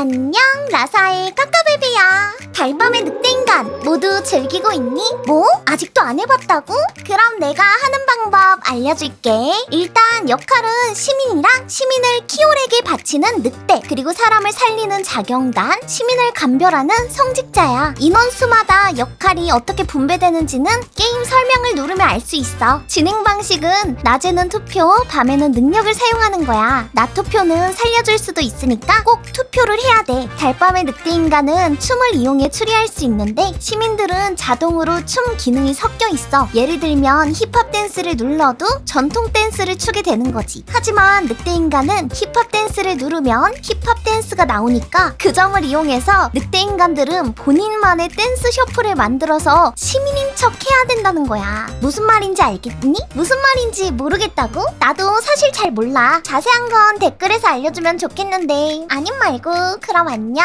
안녕, 라사의 까까베비야. 달밤의 늑대인간 모두 즐기고 있니? 뭐? 아직도 안 해봤다고? 그럼 내가 하는 방법 알려줄게. 일단 역할은 시민을 키오렉에 바치는 늑대, 그리고 사람을 살리는 자경단, 시민을 감별하는 성직자야. 인원수마다 역할이 어떻게 분배되는지는 게임 설명을 누르면 알 수 있어. 진행 방식은 낮에는 투표, 밤에는 능력을 사용하는 거야. 낮 투표는 살려줄 수도 있으니까 꼭 투표를 해야 돼. 달밤의 늑대 인간은 춤을 이용해 추리할 수 있는데 시민들은 자동으로 춤 기능이 섞여 있어. 예를 들면 힙합 댄스를 눌러도 전통 댄스를 추게 되는 거지. 하지만 늑대 인간은 힙합 댄스를 누르면 힙합 댄스가 나오니까 그 점을 이용해서 늑대 인간들은 본인만의 댄스 셔플을 만들어서 시민인 척 해야 된다는 거야. 무슨 말인지 알겠니? 무슨 말인지 모르겠다고? 나도 사실 잘 몰라. 자세한 건 댓글에서 알려주면 좋겠는데. 아님 말고, 그럼 안녕.